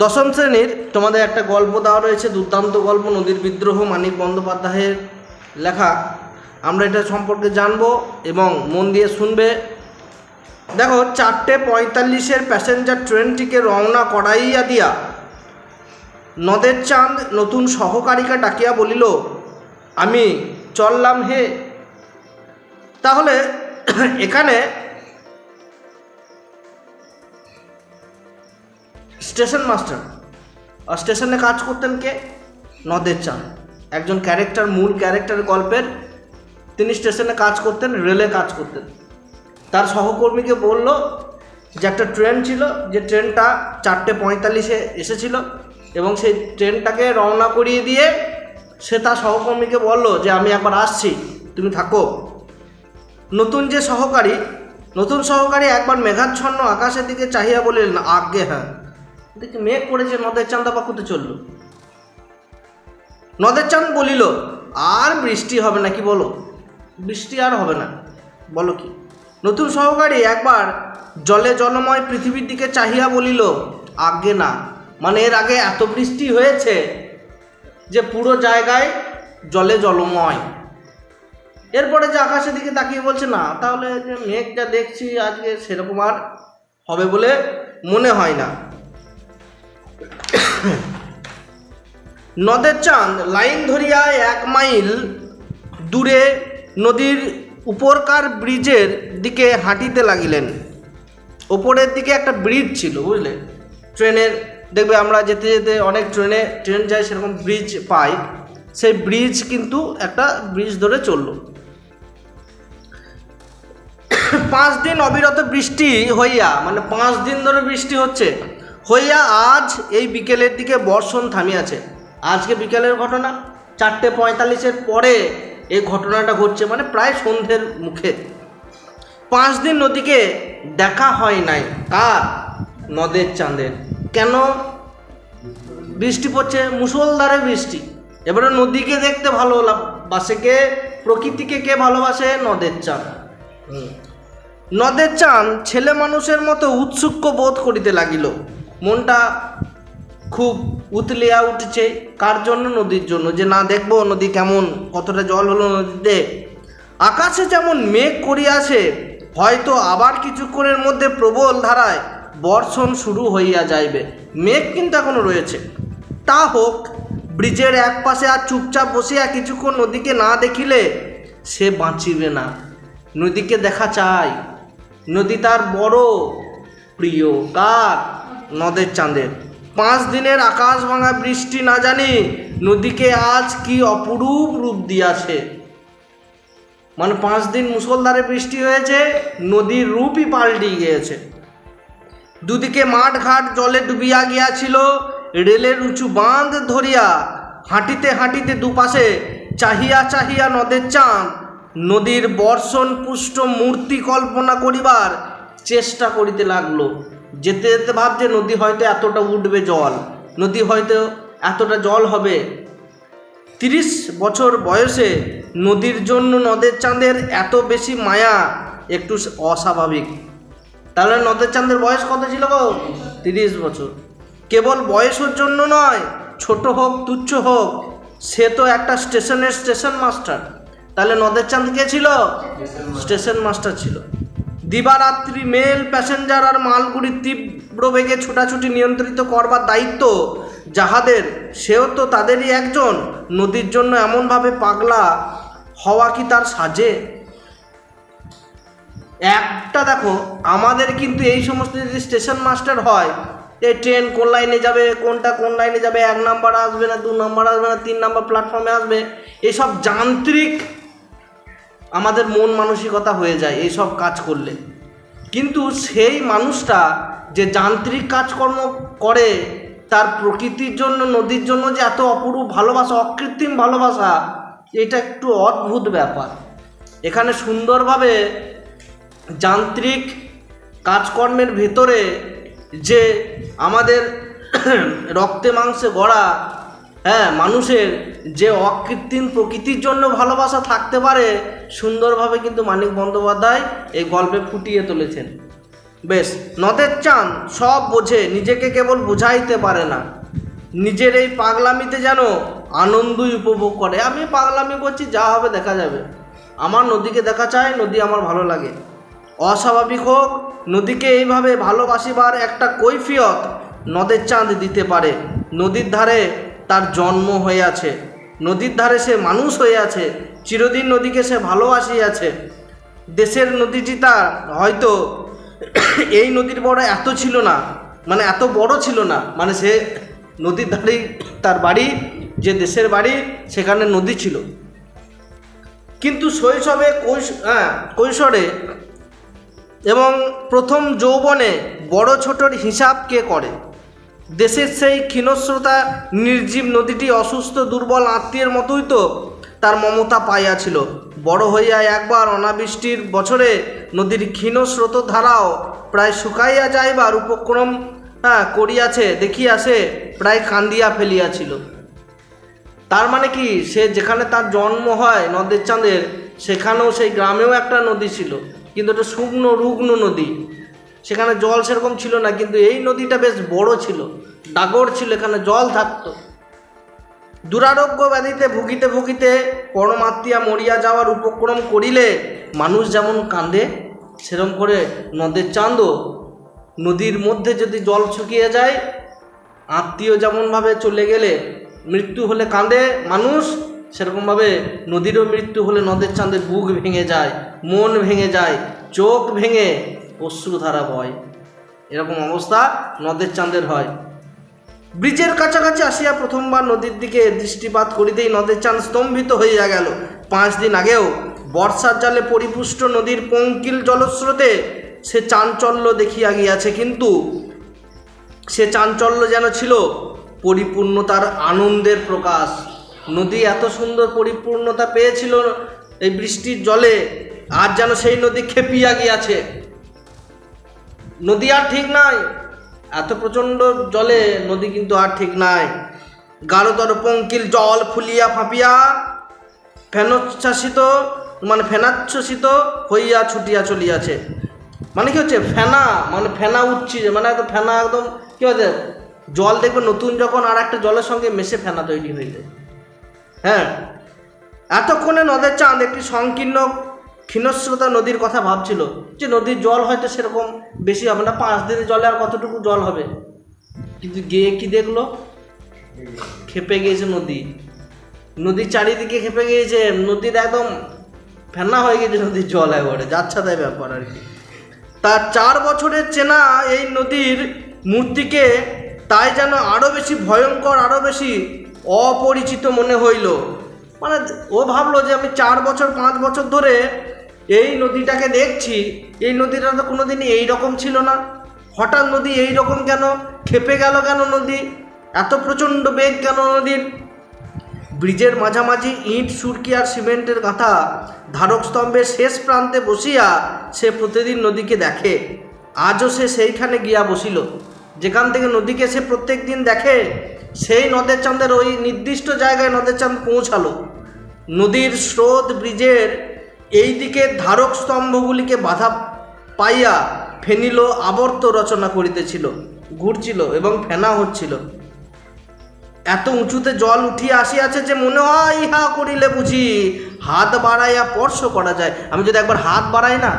দশম শ্রেণির তোমাদের একটা গল্প দেওয়া রয়েছে, দুর্দান্ত গল্প, নদীর বিদ্রোহ, মানিক বন্দ্যোপাধ্যায়ের লেখা। আমরা এটা সম্পর্কে জানব এবং মন দিয়ে শুনবে। দেখো, চারটে পঁয়তাল্লিশের প্যাসেঞ্জার ট্রেনটিকে রওনা করাইয়া দিয়া নদের চাঁদ নতুন সহকারীকে ডাকিয়া বলিল, আমি চললাম হে। তাহলে এখানে স্টেশন মাস্টার। আর স্টেশনে কাজ করতেন কে? নদের চাঁদ। একজন ক্যারেক্টার মূল ক্যারেক্টার গল্পের। তিনি স্টেশনে কাজ করতেন রেলে কাজ করতেন। তার সহকর্মীকে বলল যে একটা ট্রেন ছিল, যে ট্রেনটা চারটে পঁয়তাল্লিশে এসেছিল এবং সেই ট্রেনটাকে রওনা করিয়ে দিয়ে সে তার সহকর্মীকে বলল যে আমি একবার আসছি, তুমি থাকো। নতুন যে সহকারী, নতুন সহকারী একবার মেঘাচ্ছন্ন আকাশের দিকে চাহিয়া বলিলেন, আজ্ঞে হ্যাঁ। দেখি মেঘ পড়েছে নদের চাঁদা পাকুতে চলল। নদের চাঁদ বলিল, আর বৃষ্টি হবে না কি বলো? বৃষ্টি আর হবে না, বলো কি? নতুন সহকারী একবার জলে জলময় পৃথিবীর দিকে চাহিয়া বলিল আজ্ঞে না মানে এর আগে এত বৃষ্টি হয়েছে যে পুরো জায়গায় জলে জলময়। এরপরে যে আকাশের দিকে তাকিয়ে বলছে, না, তাহলে যে মেঘ যা দেখছি আজকে সেরকম আর হবে বলে মনে হয় না। নদের চাঁদ, লাইন ধরিয়া এক মাইল দূরে নদীর উপরকার ব্রিজের দিকে হাঁটিতে লাগিলেন। ওপরের দিকে একটা ব্রিজ ছিল, বুঝলে? ট্রেনের, দেখবে আমরা যেতে যেতে অনেক ট্রেনে, ট্রেন যায় সেরকম ব্রিজ পাই। সেই ব্রিজ কিন্তু একটা ব্রিজ ধরে চলল। পাঁচ দিন অবিরত বৃষ্টি হইয়া মানে পাঁচ দিন ধরে বৃষ্টি হচ্ছে হইয়া আজ এই বিকেলের দিকে বর্ষণ থামিয়াছে। আজকে বিকেলের ঘটনা চারটে পঁয়তাল্লিশের পরে এই ঘটনাটা ঘটছে মানে প্রায় সন্ধ্যের মুখে। পাঁচ দিন নদীকে দেখা হয় নাই কার? নদের চাঁদের। কেন? বৃষ্টি পড়ছে মুসলধারে বৃষ্টি। এবারে নদীকে দেখতে ভালো বাসে কে? প্রকৃতিকে কে ভালোবাসে? নদের চাঁদ। নদের চান ছেলে মানুষের মতো উৎসুক্য বোধ করিতে লাগিল। মনটা খুব উতলিয়া উঠছে। কার জন্য নদীর জন্য? যে না দেখব নদী কেমন? কতটা জল হলো নদীতে? আকাশে যেমন মেঘ করিয়াছে, হয়তো আবার কিছুক্ষণের মধ্যে প্রবল ধারায় বর্ষণ শুরু হইয়া যাইবে। মেঘ কিন্তু এখনও রয়েছে। তা হোক, ব্রিজের এক পাশে আর চুপচাপ বসিয়া কিছুক্ষণ নদীকে না দেখিলে সে বাঁচিবে না। নদীকে দেখা চাই। নদী তার বড়, প্রিয় কার নদের চাঁদের। পাঁচ দিনের আকাশ ভাঙা বৃষ্টি না জানি নদীকে আজ কি অপরূপ রূপ দিয়াছে। মানে পাঁচ দিন মুসলধারে বৃষ্টি হয়েছে, নদীর রূপই পাল্টে গিয়েছে। দুদিকে মাঠ ঘাট জলে ডুবিয়া গিয়াছিল, রেলের উঁচু বাঁধ ধরিয়া হাঁটিতে হাঁটিতে দুপাশে চাহিয়া চাহিয়া নদের চাঁদ। নদীর বর্ষণ পুষ্ট মূর্তি কল্পনা করিবার চেষ্টা করিতে লাগল। যেতে যেতে ভাবছে নদী হয়তো এতটা উঠবে জল নদী হয়তো এতটা জল হবে। তিরিশ বছর বয়সে নদীর জন্য নদের চাঁদের এত বেশি মায়া একটু অস্বাভাবিক। তাহলে নদের চাঁদের বয়স কত ছিল গো? তিরিশ বছর। কেবল বয়সের জন্য নয় ছোট হোক তুচ্ছ হোক সে তো একটা স্টেশনের স্টেশন মাস্টার। তাহলে নদের চাঁদ কে ছিল? স্টেশন মাস্টার ছিল। দিবারাত্রি মেল প্যাসেঞ্জার আর মালগুড়ির তীব্র বেগে ছোটাছুটি নিয়ন্ত্রিত করবার দায়িত্ব যাহাদের, সেও তো তাদেরই একজন। নদীর জন্য এমনভাবে পাগলা হওয়া কি তার সাজে? একটা দেখো, আমাদের কিন্তু এই সমস্ত যদি স্টেশন মাস্টার হয় এই ট্রেন কোন লাইনে যাবে, কোনটা কোন লাইনে যাবে, এক নাম্বার আসবে না, দু নাম্বার আসবে না, তিন নাম্বার প্ল্যাটফর্মে আসবে, এসব যান্ত্রিক আমাদের মন মানসিকতা হয়ে যায় এইসব কাজ করলে। কিন্তু সেই মানুষটা যে যান্ত্রিক কাজকর্ম করে, তার প্রকৃতির জন্য, নদীর জন্য যে এত অপরূপ ভালোবাসা, অকৃত্রিম ভালোবাসা, এটা একটু অদ্ভুত ব্যাপার। এখানে সুন্দরভাবে যান্ত্রিক কাজকর্মের ভেতরে যে আমাদের রক্তে মাংসে গড়া হ্যাঁ মানুষের যে অকৃত্রিম প্রকৃতির জন্য ভালোবাসা থাকতে পারে, সুন্দরভাবে কিন্তু মানিক বন্দ্যোপাধ্যায় এই গল্পে ফুটিয়ে তুলেছেন। বেশ নদের চাঁদ সব বোঝে, নিজেকে কেবল বুঝাইতে পারে না। নিজের এই পাগলামিতে যেন আনন্দই উপভোগ করে। আমি পাগলামি করছি, যা হবে দেখা যাবে। আমার নদীকে দেখা চাই, নদী আমার ভালো লাগে। অস্বাভাবিক হোক, নদীকে এইভাবে ভালোবাসিবার একটা কৈফিয়ত নদের চাঁদ দিতে পারে। নদীর ধারে তার জন্ম হয়ে আছে নদীর ধারে সে মানুষ হয়ে আছে চিরদিন নদীকে সে ভালোবাসিয়াছে। দেশের নদীটি তার, হয়তো এই নদীর বড় এত ছিল না মানে এত বড় ছিল না মানে সে নদীর ধারেই তার বাড়ি, যে দেশের বাড়ি, সেখানে নদী ছিল। কিন্তু শৈশবে কৈশ হ্যাঁ কৈশোরে এবং প্রথম যৌবনে বড় ছোটর হিসাব কে করে? দেশের সেই ক্ষীণস্রোতা নির্জীব নদীটি অসুস্থ, দুর্বল আত্মীয়ের মতোই তো তার মমতা পাইয়াছিল বড় হইয়া একবার অনাবৃষ্টির বছরে নদীর ক্ষীণ স্রোত ধারাও প্রায় শুকাইয়া যাইবার উপক্রম হ্যাঁ করিয়াছে দেখিয়াছে প্রায় কান্দিয়া ফেলিয়াছিল তার মানে কি, সে যেখানে তার জন্ম হয় নদের চাঁদের, সেখানেও সেই গ্রামেও একটা নদী ছিল। কিন্তু এটা শুকনো, রুগ্ন নদী। সেখানে জল সেরকম ছিল না, কিন্তু এই নদীটা বেশ বড় ছিল। ডাগর ছিল, এখানে জল থাকতো। দুরারোগ্য ব্যাধিতে ভুগিতে ভুগিতে পরমাত্মীয়া মরিয়া যাওয়ার উপক্রম করিলে মানুষ যেমন কাঁদে সেরকম করে নদের চাঁদও নদীর মধ্যে যদি জল শুকিয়ে যায়, আত্মীয় যেমনভাবে চলে গেলে মৃত্যু হলে কাঁদে মানুষ, সেরকমভাবে নদীরও মৃত্যু হলে নদের চাঁদে বুক ভেঙে যায়, মন ভেঙে যায়, চোখ ভেঙে অশ্রুধারা বয় এরকম অবস্থা নদের চাঁদের হয়। ব্রিজের কাছাকাছি আসিয়া প্রথমবার নদীর দিকে দৃষ্টিপাত করিতেই নদের চাঁদ স্তম্ভিত হইয়া গেল। পাঁচ দিন আগেও বর্ষার জালে পরিপুষ্ট নদীর পঙ্কিল জলস্রোতে সে চাঞ্চল্য দেখিয়া গিয়াছে, কিন্তু সে চাঞ্চল্য যেন ছিল পরিপূর্ণতার আনন্দের প্রকাশ। নদী এত সুন্দর পরিপূর্ণতা পেয়েছিল এই বৃষ্টির জলে, আর যেন সেই নদী খেপিয়া গিয়াছে। নদী আর ঠিক নাই। এত প্রচণ্ড জলে নদী কিন্তু আর ঠিক নাই। গাঢ়তর পঙ্কিল জল ফুলিয়া ফাঁপিয়া ফেনোচ্ছ্বাসিত মানে ফেনাচ্ছ্বসিত হইয়া ছুটিয়া চলিয়াছে। মানে কি হচ্ছে? ফেনা মানে ফেনা উঠছে মানে একদম ফেনা একদম কী হচ্ছে জল দেখবে নতুন যখন আর একটা জলের সঙ্গে মেশে ফেনা তৈরি যায় হ্যাঁ? এতক্ষণে নদের চাঁদ একটি সংকীর্ণ ক্ষীণস্রোতা নদীর কথা ভাবছিল যে নদীর জল হয়তো সেরকম বেশি হবে না, পাঁচ দিনের জলে আর কতটুকু জল হবে? কিন্তু গিয়ে কি দেখল? খেপে গিয়েছে নদী। নদীর চারিদিকে খেপে গিয়েছে, নদীর একদম ফেনা হয়ে গেছে নদীর জল একবারে, যাচ্ছা তাই ব্যাপার আর কি। তার চার বছরের চেনা এই নদীর মূর্তিকে তাই যেন আরও বেশি ভয়ঙ্কর আরও বেশি অপরিচিত মনে হইল। মানে ও ভাবলো যে আমি চার বছর, পাঁচ বছর ধরে এই নদীটাকে দেখছি, এই নদীটা তো কোনোদিনই এই রকম ছিল না। হঠাৎ নদী এই রকম কেন? খেপে গেল কেন নদী? এত প্রচণ্ড বেগ কেন নদীর? ব্রিজের মাঝামাঝি ইট, সুরকি আর সিমেন্টের গাঁথা, ধারক স্তম্ভের শেষ প্রান্তে বসিয়া সে প্রতিদিন নদীকে দেখে। আজও সে সেইখানে গিয়া বসিল। যেখান থেকে নদীকে সে প্রত্যেক দিন দেখে, সেই নদের চাঁদের ওই নির্দিষ্ট জায়গায় নদের চাঁদ পৌঁছালো। নদীর স্রোত, ব্রিজের এই দিকে ধারক স্তম্ভগুলিকে বাধা পাইয়া ফেনিল আবর্ত রচনা করিতেছিল, ঘুরছিল এবং ফেনা হচ্ছিল। এত উঁচুতে জল উঠিয়া আসিয়াছে যে মনে হয় ইহা করিলে বুঝি হাত বাড়াইয়া স্পর্শ করা যায়। আমি যদি একবার হাত বাড়াই না,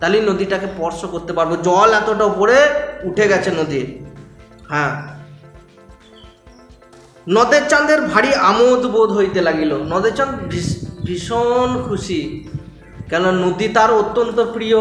তাহলে নদীটাকে স্পর্শ করতে পারব। জল এতটা উপরে উঠে গেছে নদীর। হ্যাঁ। নদের চাঁদের ভারী আমোদ বোধ হইতে লাগিল। নদের চাঁদ ভীষণ খুশি। কেন নদী তার অত্যন্ত প্রিয়।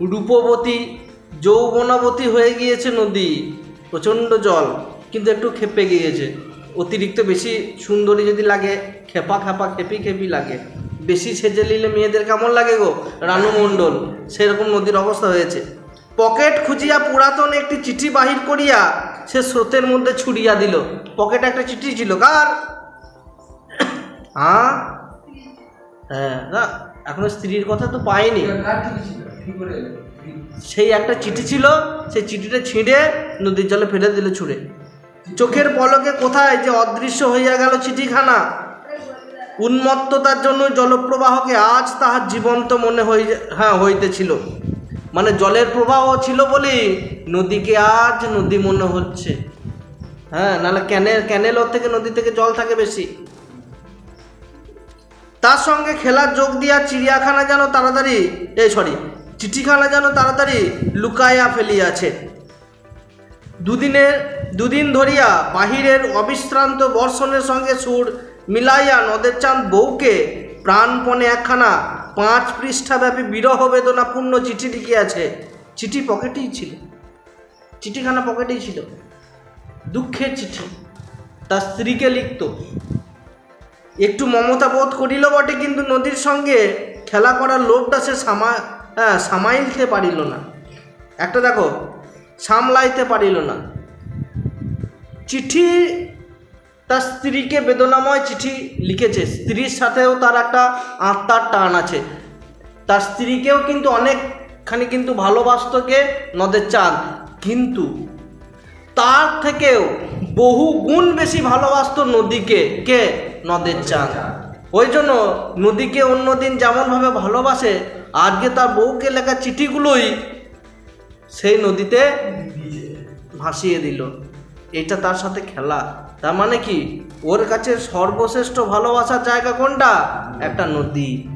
রূপবতী, যৌবনাবতী হয়ে গিয়েছে নদী, প্রচণ্ড জল, কিন্তু একটু খেপে গিয়েছে। অতিরিক্ত বেশি সুন্দরী যদি লাগে, খেপা খেপা, খেপি খেপি লাগে। বেশি সেজে নিলে মেয়েদের কেমন লাগে গো? রানু মণ্ডল, সেরকম নদীর অবস্থা হয়েছে। পকেট খুঁজিয়া পুরাতন একটি চিঠি বাহির করিয়া সে স্রোতের মধ্যে ছুড়িয়া দিল। পকেটে একটা চিঠি ছিল, কার? হ্যাঁ এখনও স্ত্রীর কথা তো পাইনি সেই একটা চিঠি ছিল, সেই চিঠিটা ছিঁড়ে নদীর জলে ফেলে দিল ছুঁড়ে। চোখের পলকে কোথায় যে অদৃশ্য হইয়া গেল চিঠিখানা? উন্মত্ততার জন্য জলপ্রবাহকে আজ তাহার জীবন্ত মনে হই হ্যাঁ হইতেছিল। মানে জলের প্রবাহ ছিল বলেই নদীকে আজ নদী মনে হচ্ছে। হ্যাঁ নাহলে ক্যানেল ক্যানেল থেকে নদী থেকে জল থাকে বেশি। তার সঙ্গে খেলার যোগ দিয়া চিড়িয়াখানা যেন তাড়াতাড়ি, এই সরি চিঠিখানা যেন তাড়াতাড়ি লুকাইয়া ফেলিয়াছে। দুদিনের, দুদিন ধরিয়া বাহিরের অবিশ্রান্ত বর্ষণের সঙ্গে সুর মিলাইয়া নদের চাঁদ বউকে প্রাণপণে একখানা পাঁচ পৃষ্ঠাব্যাপী বিরহ বেদনাপূর্ণ চিঠি লিখিয়াছে। চিঠি পকেটেই ছিল। চিঠিখানা পকেটেই ছিল। দুঃখের চিঠি। তার স্ত্রীকে লিখত। একটু মমতা বোধ করিল বটে, কিন্তু নদীর সঙ্গে খেলা করার লোভটা সে সামা হ্যাঁ সামাইলতে পারিল না। একটা দেখো, সামলাইতে পারিল না। চিঠি, তার স্ত্রীকে বেদনাময় চিঠি লিখেছে। স্ত্রীর সাথেও তার একটা আত্মার টান আছে। তার স্ত্রীকেও কিন্তু অনেকখানি কিন্তু ভালোবাসতকে নদের চাঁদ। কিন্তু তার থেকেও বহু গুণ বেশি ভালোবাসতো নদীকে, কে? নদের চাঁদ। ওই জন্য নদীকে অন্যদিন যেমনভাবে ভালোবাসে, আজকে তার বউকে লেখা চিঠিগুলোই সেই নদীতে ভাসিয়ে দিল। এটা তার সাথে খেলা। তার মানে কি? ওর কাছে সর্বশ্রেষ্ঠ ভালোবাসার জায়গা কোনটা? একটা নদী।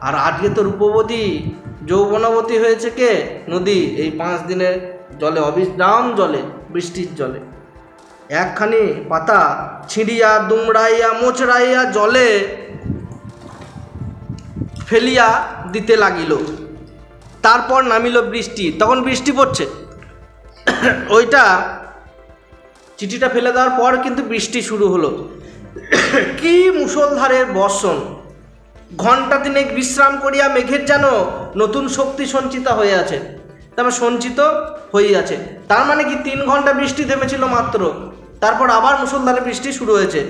আর আজকে তো রূপবতী, যৌবনবতী হয়েছে কে? নদী। এই পাঁচ দিনের জলে অবিশ্রাম জলে, বৃষ্টির জলে। একখানি পাতা ছিঁড়িয়া দুমড়াইয়া মোচড়াইয়া জলে ফেলিয়া দিতে লাগিল। তারপর নামিল বৃষ্টি। তখন বৃষ্টি পড়ছে। ওইটা চিঠিটা ফেলে দেওয়ার পর কিন্তু বৃষ্টি শুরু হলো। কি মুষলধারের বর্ষণ। ঘণ্টা দিনে বিশ্রাম করিয়া মেঘের যেন নতুন শক্তি সঞ্চিতা হয়ে আছে। তারপর সঞ্চিত হয়ে আছে। তার মানে কি তিন ঘণ্টা বৃষ্টি থেমেছিল মাত্র? তারপর আবার মুষলধারে বৃষ্টি শুরু হয়েছে।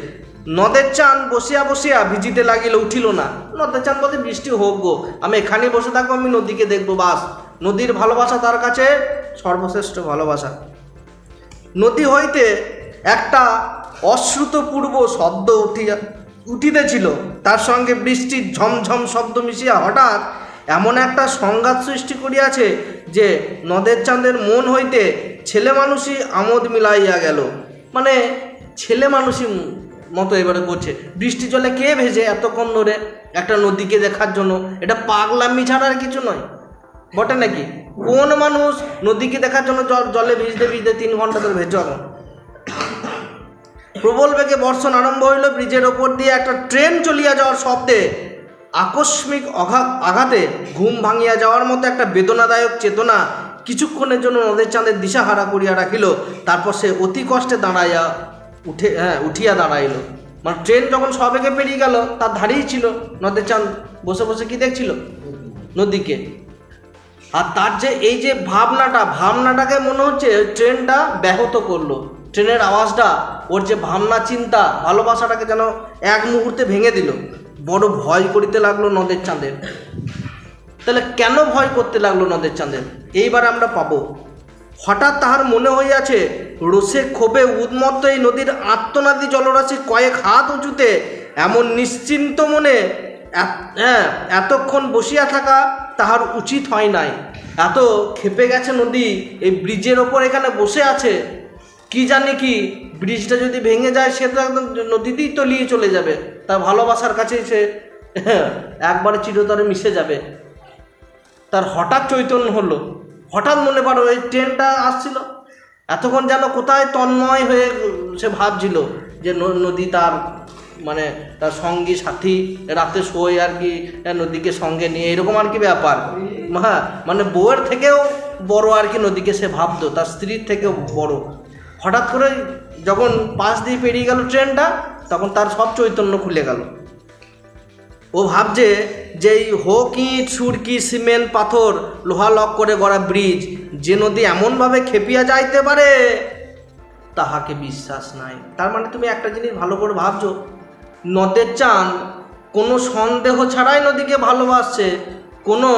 নদের চান বসিয়া বসিয়া ভিজিতে লাগিল, উঠিল না। নদের চান বলতে বৃষ্টি হোক গো, আমি এখানে বসে থাকব, আমি নদীকে দেখব, বাস। নদীর ভালোবাসা তার কাছে সর্বশ্রেষ্ঠ ভালোবাসা। নদী হইতে একটা অশ্রুতপূর্ব শব্দ উঠিয়া উঠিতেছিল তার সঙ্গে বৃষ্টির ঝমঝম শব্দ মিশিয়া হঠাৎ এমন একটা সংঘাত সৃষ্টি করিয়াছে যে নদের চাঁদের মন হইতে ছেলে মানুষই আমোদ মিলাইয়া গেল। মানে ছেলে মানুষই মতো এবারে করছে। বৃষ্টি জলে কে ভেজে এতক্ষণ ধরে একটা নদীকে দেখার জন্য। এটা পাগলামি ছাড়া আর কিছু নয়। বটে নাকি? কোন মানুষ নদীকে দেখার জন্য জল ভিজতে ভিজতে তিন ঘণ্টা ধরে ভেজে প্রবল বেগে বর্ষণ আরম্ভ হইল ব্রিজের ওপর দিয়ে। একটা ট্রেন চলিয়া যাওয়ার শব্দে আকস্মিক আঘাতে ঘুম ভাঙিয়া যাওয়ার মতো একটা বেদনাদায়ক চেতনা কিছুক্ষণের জন্য নদের চাঁদের দিশাহারা করিয়া রাখিল, তারপর সে অতি কষ্টে দাঁড়াইয়া উঠে হ্যাঁ উঠিয়া দাঁড়াইল। মানে ট্রেন যখন সবেগে পেরিয়ে গেল, তার ধারেই ছিল নদের চাঁদ, বসে বসে কি দেখছিল? নদীকে। আর তার যে এই যে ভাবনাটা, ভাবনাটাকে মনে হচ্ছে, ট্রেনটা ব্যাহত করল। ট্রেনের আওয়াজটা, ওর যে ভাবনা, চিন্তা, ভালোবাসাটাকে যেন এক মুহূর্তে ভেঙে দিল। বড় ভয় করিতে লাগল নদের চাঁদের। তাহলে কেন ভয় করতে লাগল নদের চাঁদের? এইবার আমরা পাবো। হঠাৎ তাহার মনে হইয়াছে রোষে ক্ষোভে উন্মত্ত এই নদীর আত্মনাদি জলরাশি কয়েক হাত উঁচুতে এমন নিশ্চিন্ত মনে হ্যাঁ এতক্ষণ বসিয়া থাকা তাহার উচিত হয় নাই। এত খেপে গেছে নদী, এই ব্রিজের ওপর এখানে বসে আছে। কি জানি কি, ব্রিজটা যদি ভেঙে যায়, সে তো একদম নদীতেই তলিয়ে চলে যাবে। তার ভালোবাসার কাছেই সে একবারে চিরতরে মিশে যাবে। তার হঠাৎ চৈতন্য হলো। হঠাৎ মনে পড়ো এই ট্রেনটা আসছিল। এতক্ষণ যেন কোথায় তন্ময় হয়ে সে ভাবছিল যে নদী তার মানে তার সঙ্গী, সাথী রাতে শোয় আর কি নদীকে সঙ্গে নিয়ে। এরকম আর কি ব্যাপার। হ্যাঁ মানে বউয়ের থেকেও বড় আর কি নদীকে সে ভাবতো, তার স্ত্রীর থেকেও বড়। হঠাৎ করে যখন পাশ দিয়ে পেরিয়ে গেল ট্রেনটা তখন তার সব চৈতন্য খুলে গেল। ও ভাবছে যে এই হোক ইট সুরকি সিমেন্ট পাথর লোহা লক করে গড়া ব্রিজ যে নদী এমনভাবে খেপিয়া যাইতে পারে, তাহাকে বিশ্বাস নাই। তার মানে তুমি একটা জিনিস ভালো করে ভাবছ, নদের চান কোনো সন্দেহ ছাড়াই নদীকে ভালোবাসছে, কোনো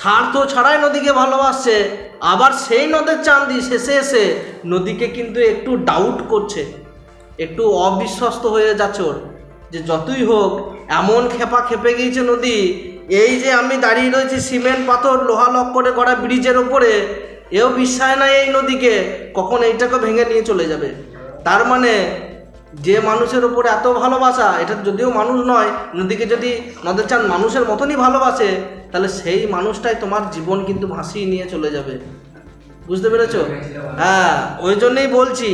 স্বার্থ ছাড়াই নদীকে ভালোবাসছে, আবার সেই নদের চাঁদি শেষে এসে নদীকে কিন্তু একটু ডাউট করছে, একটু অবিশ্বস্ত হয়ে যাচ্ছে ওর। যে যতই হোক, এমন খেপা খেপে গিয়েছে নদী, এই যে আমি দাঁড়িয়ে রয়েছি সিমেন্ট, পাথর, লোহা লক করে করা ব্রিজের ওপরে এও বিশ্বাস নাই এই নদীকে কখন এইটাকে ভেঙে নিয়ে চলে যাবে। তার মানে যে মানুষের ওপরে এত ভালোবাসা, এটা যদিও মানুষ নয়, নদীকে যদি নদের চাঁদ মানুষের মতনই ভালোবাসে, তাহলে সেই মানুষটাই তোমার জীবন কিন্তু ভাসিয়ে নিয়ে চলে যাবে। বুঝতে পেরেছ? হ্যাঁ ওই জন্যই বলছি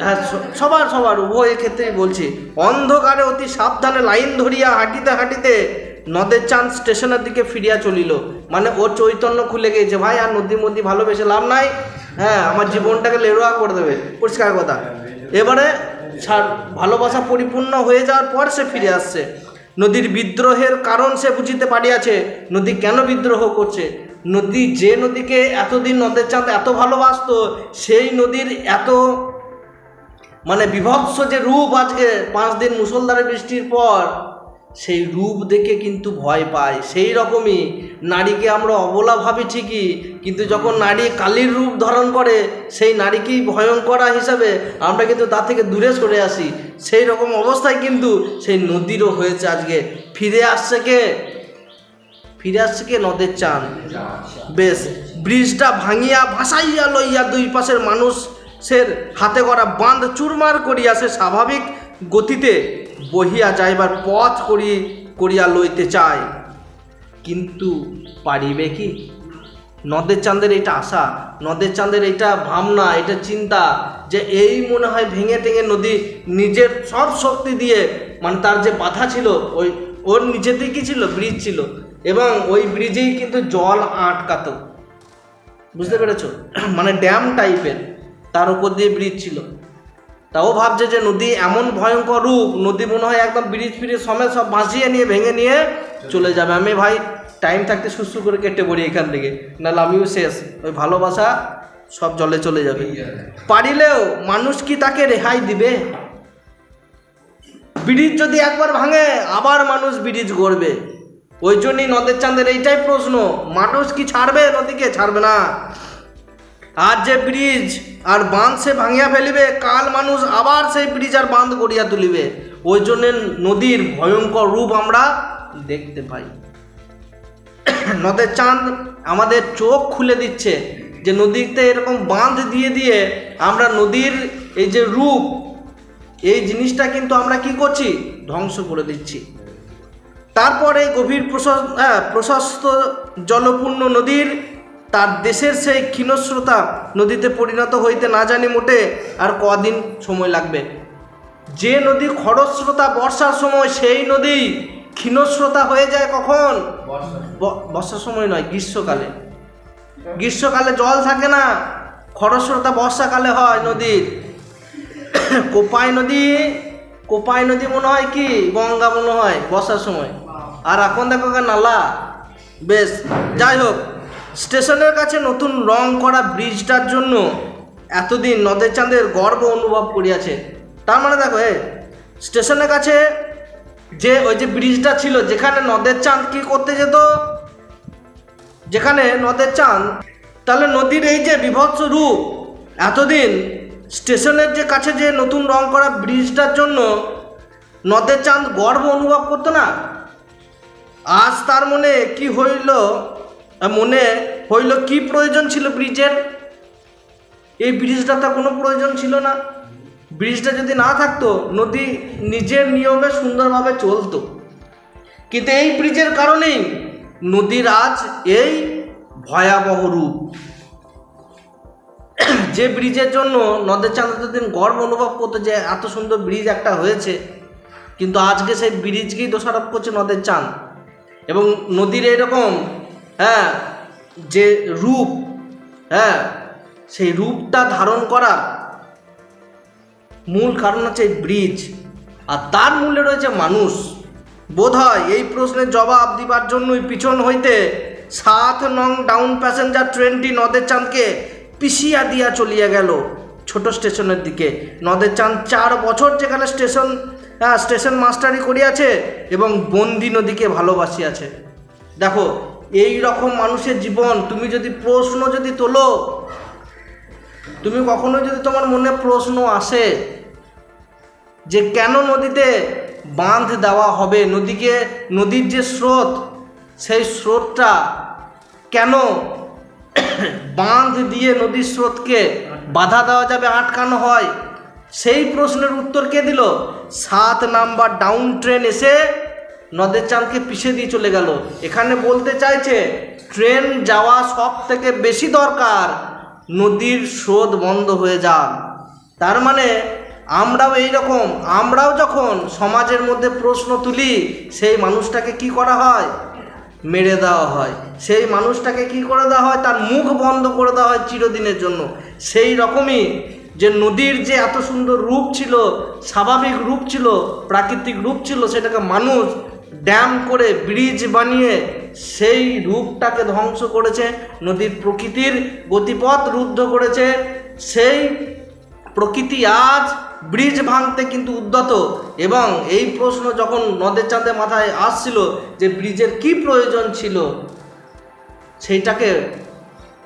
হ্যাঁ সবার সবার উভয় ক্ষেত্রেই বলছি, অন্ধকারে অতি সাবধানে লাইন ধরিয়া হাঁটিতে হাঁটিতে নদের চাঁদ স্টেশনের দিকে ফিরিয়া চলিল। মানে ওর চৈতন্য খুলে গিয়েছে, ভাই, আর নদী মধ্যে ভালোবেসে লাভ নাই। হ্যাঁ আমার জীবনটাকে লেরোয়া করে দেবে। পরিষ্কার কথা। এবারে ছাড়- ভালোবাসা পরিপূর্ণ হয়ে যাওয়ার পর সে ফিরে আসছে। নদীর বিদ্রোহের কারণ সে বুঝিতে পারিয়াছে, নদী কেন বিদ্রোহ করছে? নদী যে নদীকে এতদিন নদের চাঁদ এত ভালোবাসতো, সেই নদীর এত মানে বিভৎস যে রূপ আজকে পাঁচ দিন মুসলধারে বৃষ্টির পর সেই রূপ দেখে কিন্তু ভয় পায়। সেই রকমই নারীকে আমরা অবলা ভাবি ঠিকই কিন্তু যখন নারী কালীর রূপ ধারণ করে সেই নারীকেই ভয়ঙ্করা হিসাবে আমরা কিন্তু তা থেকে দূরে সরে আসি। সেই রকম অবস্থায় কিন্তু সেই নদীরও হয়েছে আজকে। ফিরে আসছে কে? ফিরে আসছে কে? নদের চান বেশ ব্রিজটা ভাঙিয়া ভাসাইয়া লইয়া দুই পাশের মানুষের হাতে করা বাঁধ চুরমার করিয়া সে স্বাভাবিক গতিতে বহিয়া যাইবার পথ করি, করিয়া লইতে চায়। কিন্তু পারিবে কি? নদের চাঁদের এইটা আশা, নদের চাঁদের এইটা ভাবনা এটা চিন্তা যে এই মনে হয় ভেঙে টেঙে নদী নিজের সব শক্তি দিয়ে মানে তার যে বাধা ছিল, ওই ওর নিজেতেই কি ছিল? ব্রিজ ছিল। এবং ওই ব্রিজেই কিন্তু জল আটকাতো। বুঝতে পেরেছ? মানে ড্যাম টাইপের। তার উপর দিয়ে ব্রিজ ছিল। তাও ভাবছে যে নদী এমন ভয়ঙ্কর রূপ নদী মনে হয় একদম ব্রিজ ফ্রিজ সমেত সব ভাসিয়ে নিয়ে ভেঙে নিয়ে চলে যাবে। আমি ভাই টাইম থাকতে সুস্থ করে কেটে পড়ি এখান থেকে। নাহলে আমিও শেষ। ওই ভালোবাসা সব জলে চলে যাবে। পারিলেও মানুষ কি তাকে রেহাই দিবে? ব্রিজ যদি একবার ভাঙে আবার মানুষ ব্রিজ গড়বে। ওই জন্যই নদের চাঁদের এইটাই প্রশ্ন মানুষ কি ছাড়বে? নদীকে ছাড়বে না। আর যে ব্রিজ আর বাঁধ সে ভাঙিয়া ফেলিবে কাল মানুষ আবার সেই ব্রিজ আর বাঁধ গড়িয়া তুলিবে। ওই জন্য নদীর ভয়ঙ্কর রূপ আমরা দেখতে পাই। নদের চাঁদ আমাদের চোখ খুলে দিচ্ছে যে নদীতে এরকম বাঁধ দিয়ে দিয়ে আমরা নদীর এই যে রূপ এই জিনিসটা কিন্তু আমরা কি করছি? ধ্বংস করে দিচ্ছি। তারপরে গভীর হ্যাঁ, প্রশস্ত জলপূর্ণ নদীর তার দেশের সেই ক্ষীণস্রোতা নদীতে পরিণত হইতে না জানি মোটে আর কদিন সময় লাগবে। যে নদী খরস্রোতা বর্ষার সময় সেই নদী ক্ষীণস্রোতা হয়ে যায় কখন? বর্ষার সময়। নয় গ্রীষ্মকালে। গ্রীষ্মকালে। জল থাকে না খরস্রোতা বর্ষাকালে হয় নদীর। কোপাই নদী কোপাই নদী মনে হয় কি? গঙ্গা মনে হয় বর্ষার সময়। আর এখন দেখো নালা। বেশ যাই হোক। স্টেশনের কাছে নতুন রং করা ব্রিজটার জন্য এতদিন নদের চাঁদের গর্ব অনুভব করিয়াছে। তার মানে দেখো এ স্টেশনের কাছে যে ওই যে ব্রিজটা ছিল, যেখানে নদের চাঁদ কি করতে যেত? যেখানে নদের চাঁদ, তাহলে নদীর এই যে বিভৎস রূপ, এতদিন স্টেশনের যে কাছে যে নতুন রং করা ব্রিজটার জন্য নদের চাঁদ গর্ব অনুভব করতো না? আজ তার মনে কি হইল? মনে হইল কি প্রয়োজন ছিল ব্রিজের? এই ব্রিজটা তো কোনো প্রয়োজন ছিল না। ব্রিজটা যদি না থাকতো, নদী নিজের নিয়মে সুন্দরভাবে চলতো। কিন্তু এই ব্রিজের কারণেই নদীর আজ এই ভয়াবহ রূপ। যে ব্রিজের জন্য নদের চাঁদ দিন গর্ব অনুভব করতো যে এত সুন্দর ব্রিজ একটা হয়েছে, কিন্তু আজকে সেই ব্রিজকেই দোষারোপ করছে নদের চাঁদ। এবং নদীর এরকম হ্যাঁ যে রূপ হ্যাঁ সেই রূপটা ধারণ করা মূল কারণ হচ্ছে এই ব্রিজ। আর তার মূলে রয়েছে মানুষ। বোধ হয় এই প্রশ্নের জবাব দিবার জন্যই পিছন হইতে সাত নং ডাউন প্যাসেঞ্জার ট্রেনটি নদের চাঁদকে পিছিয়া দিয়া চলিয়া গেল ছোট স্টেশনের দিকে। নদের চাঁদ চার বছর যেখানে স্টেশন স্টেশন মাস্টারি করিয়াছে এবং বন্দি নদীকে ভালোবাসিয়াছে। দেখো এই রকম মানুষের জীবন তুমি যদি প্রশ্ন যদি তোলো, তুমি কখনো যদি তোমার মনে প্রশ্ন আসে যে কেন নদীতে বাঁধ দেওয়া হবে, নদীকে, নদীর যে স্রোত, সেই স্রোতটা কেন বাঁধ দিয়ে নদীর স্রোতকে বাধা দেওয়া যাবে, আটকানো হয়? সেই প্রশ্নের উত্তর কে দিল? সাত নাম্বার ডাউন ট্রেন এসে নদের চাঁদকে পিছিয়ে দিয়ে চলে গেল। এখানে বলতে চাইছে, ট্রেন যাওয়া সব থেকে বেশি দরকার, নদীর স্রোত বন্ধ হয়ে যাক। তার মানে আমরাও এই রকম, আমরাও যখন সমাজের মধ্যে প্রশ্ন তুলি, সেই মানুষটাকে কি করা হয়? মেরে দেওয়া হয়। সেই মানুষটাকে কি করে দেওয়া হয়? তার মুখ বন্ধ করে দেওয়া হয় চিরদিনের জন্য। সেই রকমই যে নদীর যে এত সুন্দর রূপ ছিল, স্বাভাবিক রূপ ছিল, প্রাকৃতিক রূপ ছিল, সেটাকে মানুষ ড্যাম করে ব্রিজ বানিয়ে সেই রূপটাকে ধ্বংস করেছে, নদীর প্রকৃতির গতিপথ রুদ্ধ করেছে, সেই প্রকৃতি আজ ব্রিজ ভাঙতে কিন্তু উদ্যত। এবং এই প্রশ্ন যখন নদের চাঁদে মাথায় আসছিল যে ব্রিজের কি প্রয়োজন ছিল, সেইটাকে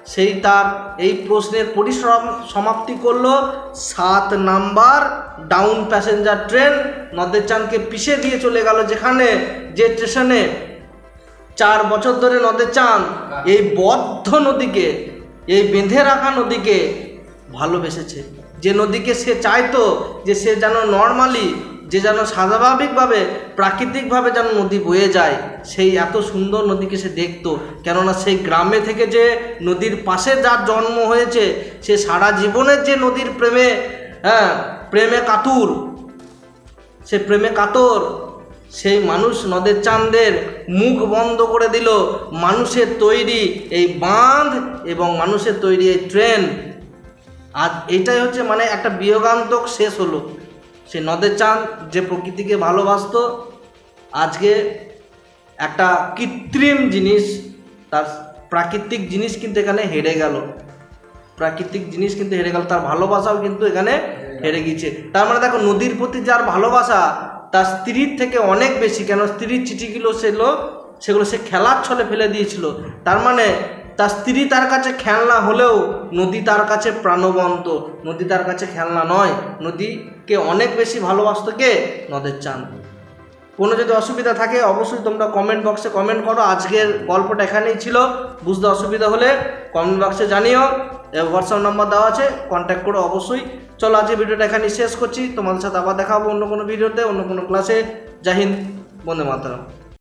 সেই তার এই প্রশ্নের পরিশ্রম সমাপ্তি করল সাত নাম্বার ডাউন প্যাসেঞ্জার ট্রেন। নদের চাঁদকে পিষে দিয়ে চলে গেল যেখানে, যে স্টেশনে চার বছর ধরে নদের চাঁদ এই বদ্ধ নদীকে, এই বেঁধে রাখা নদীকে ভালোবেসেছে। যে নদীকে সে চাইতো যে সে যেন নর্মালি যে যেন স্বাভাবিকভাবে, প্রাকৃতিকভাবে যেন নদী বয়ে যায়, সেই এত সুন্দর নদীকে সে দেখতো। কেননা সেই গ্রামে থেকে যে নদীর পাশে যার জন্ম হয়েছে, সে সারা জীবনের যে নদীর প্রেমে হ্যাঁ প্রেমে কাতুর, সে প্রেমে কাতর, সেই মানুষ নদের চাঁদের মুখ বন্ধ করে দিল। মানুষের তৈরি এই বাঁধ এবং মানুষের তৈরি এই ট্রেন। আর এটাই হচ্ছে মানে একটা বিয়োগান্তক শেষ হলো। সে নদের চাঁদ যে প্রকৃতিকে ভালোবাসতো, আজকে একটা কৃত্রিম জিনিস, তার প্রাকৃতিক জিনিস কিন্তু এখানে হেরে গেল। প্রাকৃতিক জিনিস কিন্তু হেরে গেল, তার ভালোবাসাও কিন্তু এখানে হেরে গিয়েছে। তার মানে দেখো, নদীর প্রতি যার ভালোবাসা, তার স্ত্রীর থেকে অনেক বেশি। কেন? স্ত্রীর চিঠিগুলো সেগুলো সেগুলো সে খেলার ছলে ফেলে দিয়েছিল। তার মানে তার স্ত্রী তার কাছে খেলনা হলেও নদী তার কাছে প্রাণবন্ত। নদী তার কাছে খেলনা নয়। নদীকে অনেক বেশি ভালোবাসত কে? নদের চাঁদ কোনো যদি অসুবিধা থাকে, অবশ্যই তোমরা কমেন্ট বক্সে কমেন্ট করো। আজকের গল্পটা এখানেই ছিল। বুঝতে অসুবিধা হলে কমেন্ট বক্সে জানিও। হোয়াটসঅ্যাপ নাম্বার দেওয়া আছে কন্ট্যাক্ট করো অবশ্যই। চলো, আজকে ভিডিওটা এখানেই শেষ করছি। তোমাদের সাথে আবার দেখাবো অন্য কোনো ভিডিওতে অন্য কোনো ক্লাসে জাহিন বন্দে মাতরম।